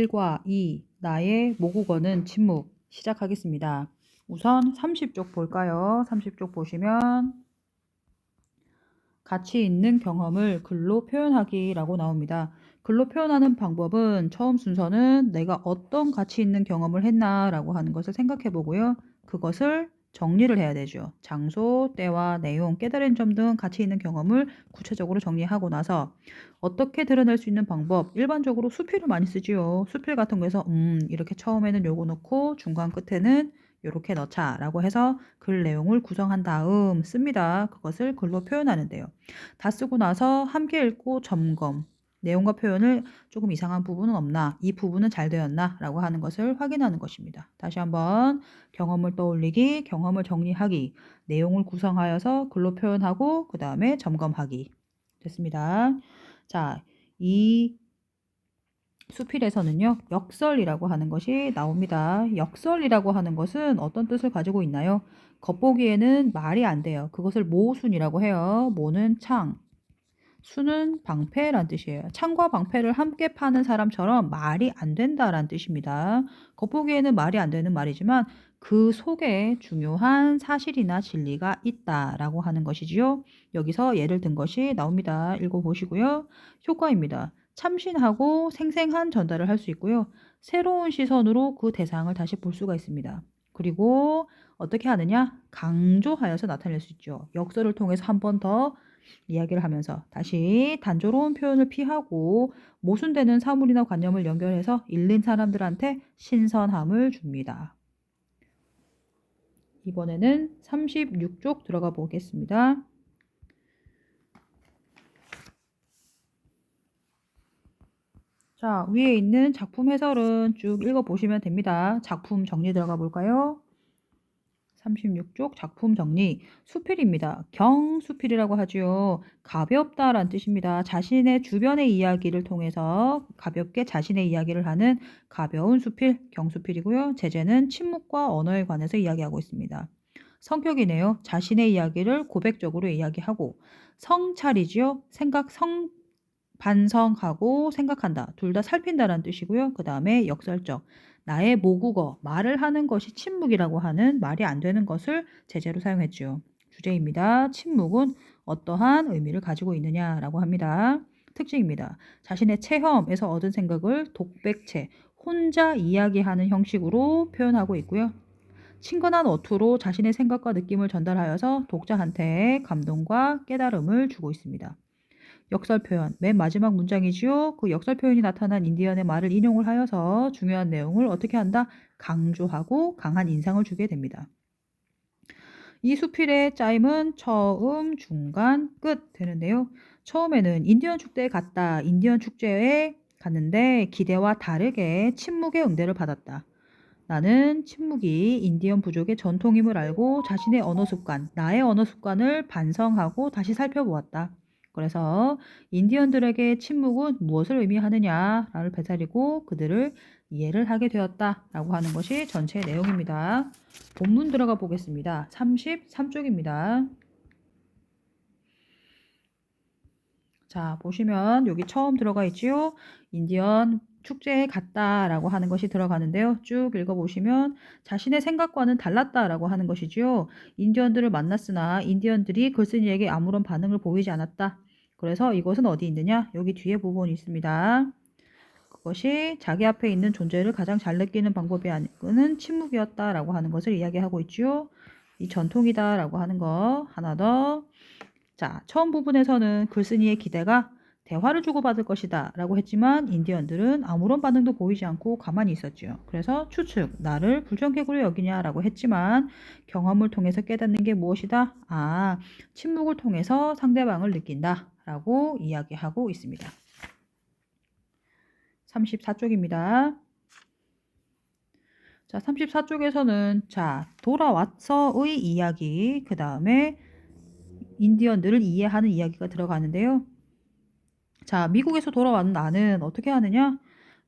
1과 2 나의 모국어는 침묵 시작하겠습니다. 우선 30쪽 볼까요? 30쪽 보시면 가치 있는 경험을 글로 표현하기라고 나옵니다. 글로 표현하는 방법은 처음 순서는 내가 어떤 가치 있는 경험을 했나라고 하는 것을 생각해 보고요. 그것을 정리를 해야 되죠. 장소, 때와 내용, 깨달은 점 등 가치 있는 경험을 구체적으로 정리하고 나서 어떻게 드러낼 수 있는 방법, 일반적으로 수필을 많이 쓰지요. 수필 같은 거에서 음, 이렇게 처음에는 요거 넣고 중간 끝에는 이렇게 넣자 라고 해서 글 내용을 구성한 다음 씁니다. 그것을 글로 표현하는데요. 다 쓰고 나서 함께 읽고 점검, 내용과 표현을 조금 이상한 부분은 없나, 이 부분은 잘 되었나 라고 하는 것을 확인하는 것입니다. 다시 한번 경험을 떠올리기, 경험을 정리하기, 내용을 구성하여서 글로 표현하고 그 다음에 점검하기 됐습니다. 자, 이 수필에서는요, 역설이라고 하는 것이 나옵니다. 역설이라고 하는 것은 어떤 뜻을 가지고 있나요? 겉보기에는 말이 안 돼요. 그것을 모순이라고 해요. 모는 창, 수는 방패란 뜻이에요. 창과 방패를 함께 파는 사람처럼 말이 안 된다란 뜻입니다. 겉보기에는 말이 안 되는 말이지만 그 속에 중요한 사실이나 진리가 있다라고 하는 것이지요. 여기서 예를 든 것이 나옵니다. 읽어보시고요. 효과입니다. 참신하고 생생한 전달을 할 수 있고요. 새로운 시선으로 그 대상을 다시 볼 수가 있습니다. 그리고 어떻게 하느냐? 강조하여서 나타낼 수 있죠. 역설을 통해서 한 번 더 이야기를 하면서 다시 단조로운 표현을 피하고 모순되는 사물이나 관념을 연결해서 읽는 사람들한테 신선함을 줍니다. 이번에는 36쪽 들어가 보겠습니다. 자, 위에 있는 작품 해설은 쭉 읽어보시면 됩니다. 작품 정리 들어가 볼까요? 36쪽 작품 정리. 수필입니다. 경수필이라고 하지요. 가볍다란 뜻입니다. 자신의 주변의 이야기를 통해서 가볍게 자신의 이야기를 하는 가벼운 수필, 경수필이고요. 제재는 침묵과 언어에 관해서 이야기하고 있습니다. 성격이네요. 자신의 이야기를 고백적으로 이야기하고 성찰이지요. 생각, 성, 반성하고 생각한다. 둘 다 살핀다라는 뜻이고요. 그 다음에 역설적. 나의 모국어, 말을 하는 것이 침묵이라고 하는 말이 안 되는 것을 제재로 사용했죠. 주제입니다. 침묵은 어떠한 의미를 가지고 있느냐라고 합니다. 특징입니다. 자신의 체험에서 얻은 생각을 독백체, 혼자 이야기하는 형식으로 표현하고 있고요. 친근한 어투로 자신의 생각과 느낌을 전달하여서 독자한테 감동과 깨달음을 주고 있습니다. 역설 표현, 맨 마지막 문장이지요. 그 역설 표현이 나타난 인디언의 말을 인용을 하여서 중요한 내용을 어떻게 한다? 강조하고 강한 인상을 주게 됩니다. 이 수필의 짜임은 처음, 중간, 끝 되는데요. 처음에는 인디언 축제에 갔다. 인디언 축제에 갔는데 기대와 다르게 침묵의 응대를 받았다. 나는 침묵이 인디언 부족의 전통임을 알고 자신의 언어 습관, 나의 언어 습관을 반성하고 다시 살펴보았다. 그래서 인디언들에게 침묵은 무엇을 의미하느냐를 배사리고 그들을 이해를 하게 되었다라고 하는 것이 전체 내용입니다. 본문 들어가 보겠습니다. 33쪽입니다. 자, 보시면 여기 처음 들어가 있지요. 인디언 축제에 갔다라고 하는 것이 들어가는데요. 쭉 읽어보시면 자신의 생각과는 달랐다라고 하는 것이지요. 인디언들을 만났으나 인디언들이 글쓴이에게 아무런 반응을 보이지 않았다. 그래서 이것은 어디 있느냐? 여기 뒤에 부분이 있습니다. 그것이 자기 앞에 있는 존재를 가장 잘 느끼는 방법이 아니고는 침묵이었다라고 하는 것을 이야기하고 있지요. 이 전통이다라고 하는 거 하나 더. 자, 처음 부분에서는 글쓴이의 기대가 대화를 주고받을 것이다 라고 했지만 인디언들은 아무런 반응도 보이지 않고 가만히 있었죠. 그래서 추측, 나를 불청객으로 여기냐 라고 했지만 경험을 통해서 깨닫는 게 무엇이다? 아, 침묵을 통해서 상대방을 느낀다 라고 이야기하고 있습니다. 34쪽입니다. 자, 34쪽에서는 자, 돌아와서의 이야기, 그 다음에 인디언들을 이해하는 이야기가 들어가는데요. 자, 미국에서 돌아왔는 나는 어떻게 하느냐?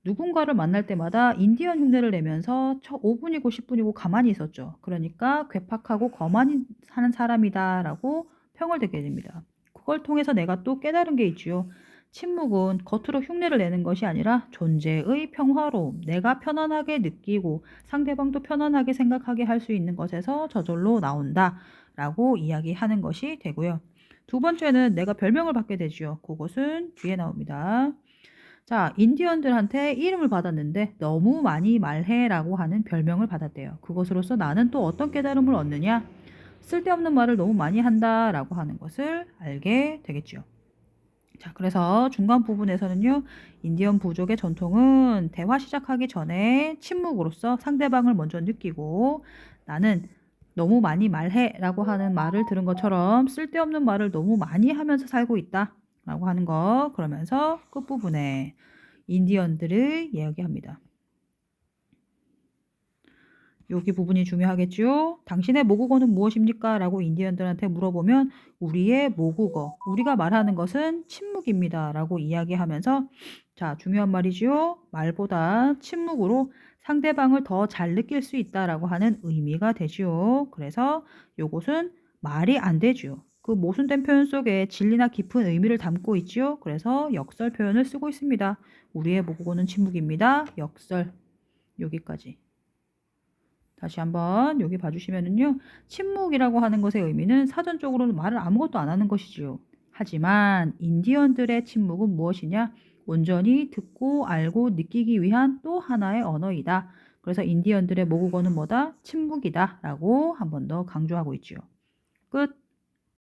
누군가를 만날 때마다 인디언 흉내를 내면서 5분이고 10분이고 가만히 있었죠. 그러니까 괴팍하고 거만히 사는 사람이다라고 평을 듣게 됩니다. 그걸 통해서 내가 또 깨달은 게 있지요. 침묵은 겉으로 흉내를 내는 것이 아니라 존재의 평화로움, 내가 편안하게 느끼고 상대방도 편안하게 생각하게 할 수 있는 것에서 저절로 나온다. 라고 이야기하는 것이 되고요. 두 번째는 내가 별명을 받게 되죠. 그것은 뒤에 나옵니다. 자, 인디언들한테 이름을 받았는데 너무 많이 말해 라고 하는 별명을 받았대요. 그것으로서 나는 또 어떤 깨달음을 얻느냐? 쓸데없는 말을 너무 많이 한다 라고 하는 것을 알게 되겠죠. 자, 그래서 중간 부분에서는요, 인디언 부족의 전통은 대화 시작하기 전에 침묵으로서 상대방을 먼저 느끼고 나는 너무 많이 말해 라고 하는 말을 들은 것처럼 쓸데없는 말을 너무 많이 하면서 살고 있다 라고 하는 거 그러면서 끝부분에 인디언들을 이야기합니다. 여기 부분이 중요하겠죠. 당신의 모국어는 무엇입니까? 라고 인디언들한테 물어보면 우리의 모국어, 우리가 말하는 것은 침묵입니다. 라고 이야기하면서 자, 중요한 말이지요. 말보다 침묵으로 상대방을 더 잘 느낄 수 있다라고 하는 의미가 되지요. 그래서 요것은 말이 안 되지요. 그 모순된 표현 속에 진리나 깊은 의미를 담고 있지요. 그래서 역설 표현을 쓰고 있습니다. 우리의 모국어는 침묵입니다. 역설. 여기까지. 다시 한번 여기 봐주시면은요. 침묵이라고 하는 것의 의미는 사전적으로는 말을 아무것도 안 하는 것이지요. 하지만 인디언들의 침묵은 무엇이냐? 온전히 듣고 알고 느끼기 위한 또 하나의 언어이다. 그래서 인디언들의 모국어는 뭐다? 침묵이다. 라고 한 번 더 강조하고 있지요. 끝.